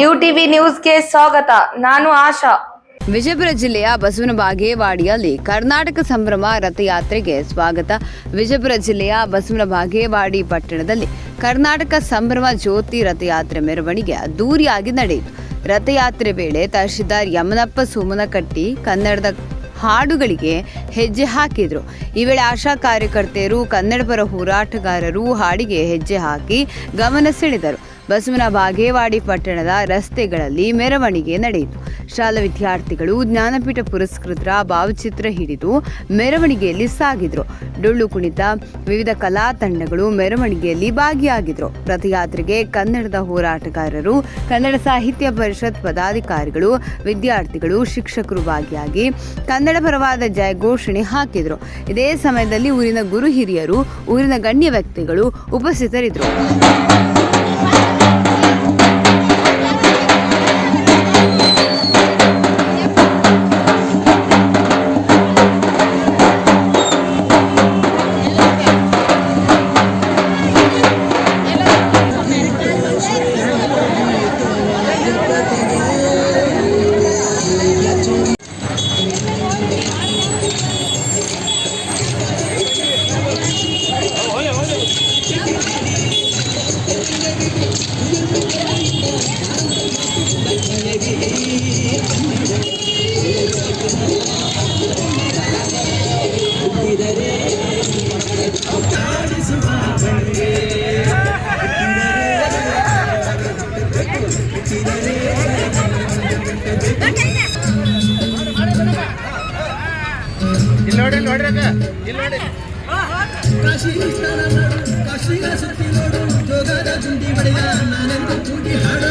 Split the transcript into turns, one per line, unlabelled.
You TV ನ್ಯೂಸ್ಗೆ ಸ್ವಾಗತ. ನಾನು ಆಶಾ.
ವಿಜಯಪುರ ಜಿಲ್ಲೆಯ ಬಸವನ ಬಾಗೇವಾಡಿಯಲ್ಲಿ ಕರ್ನಾಟಕ ಸಂಭ್ರಮ ರಥಯಾತ್ರೆಗೆ ಸ್ವಾಗತ. ವಿಜಯಪುರ ಜಿಲ್ಲೆಯ ಬಸವನ ಬಾಗೇವಾಡಿ ಪಟ್ಟಣದಲ್ಲಿ ಕರ್ನಾಟಕ ಸಂಭ್ರಮ ಜ್ಯೋತಿ ರಥಯಾತ್ರೆ ಮೆರವಣಿಗೆ ಅದ್ದೂರಿಯಾಗಿ ನಡೆಯಿತು. ರಥಯಾತ್ರೆ ವೇಳೆ ತಹಶೀಲ್ದಾರ್ ಯಮನಪ್ಪ ಸುಮನಕಟ್ಟಿ ಕನ್ನಡದ ಹಾಡುಗಳಿಗೆ ಹೆಜ್ಜೆ ಹಾಕಿದ್ರು. ಈ ವೇಳೆ ಆಶಾ ಕಾರ್ಯಕರ್ತೆಯರು ಕನ್ನಡಪರ ಹೋರಾಟಗಾರರು ಹಾಡಿಗೆ ಹೆಜ್ಜೆ ಹಾಕಿ ಗಮನ ಸೆಳೆದರು. ಬಸವನ ಬಾಗೇವಾಡಿ ಪಟ್ಟಣದ ರಸ್ತೆಗಳಲ್ಲಿ ಮೆರವಣಿಗೆ ನಡೆಯಿತು. ಶಾಲಾ ವಿದ್ಯಾರ್ಥಿಗಳು ಜ್ಞಾನಪೀಠ ಪುರಸ್ಕೃತರ ಭಾವಚಿತ್ರ ಹಿಡಿದು ಮೆರವಣಿಗೆಯಲ್ಲಿ ಸಾಗಿದ್ರು. ಡೊಳ್ಳು ಕುಣಿತ, ವಿವಿಧ ಕಲಾ ತಂಡಗಳು ಮೆರವಣಿಗೆಯಲ್ಲಿ ಭಾಗಿಯಾಗಿದ್ರು. ರಥಯಾತ್ರೆಗೆ ಕನ್ನಡದ ಹೋರಾಟಗಾರರು, ಕನ್ನಡ ಸಾಹಿತ್ಯ ಪರಿಷತ್ ಪದಾಧಿಕಾರಿಗಳು, ವಿದ್ಯಾರ್ಥಿಗಳು, ಶಿಕ್ಷಕರು ಭಾಗಿಯಾಗಿ ಕನ್ನಡ ಪರವಾದ ಜಯ ಘೋಷಣೆ ಹಾಕಿದ್ರು. ಇದೇ ಸಮಯದಲ್ಲಿ ಊರಿನ ಗುರು ಹಿರಿಯರು, ಊರಿನ ಗಣ್ಯ ವ್ಯಕ್ತಿಗಳು ಉಪಸ್ಥಿತರಿದ್ದರು
ಇಲ್ಲಿ ನೋಡ್ರಿ ನೋಡ್ರಿ ಅಕ್ಕ ಇಲ್ಲಿ ನೋಡಿ.
ಕಾಶಿ ಕಾಶಿಗ ಸುತ್ತಿ ನೋಡು, ಜೋಗದ ಜುಂಡಿ ಬಡಿಯ ನಾನೆಂದು ಕೂಗಿ ಹಾಡು.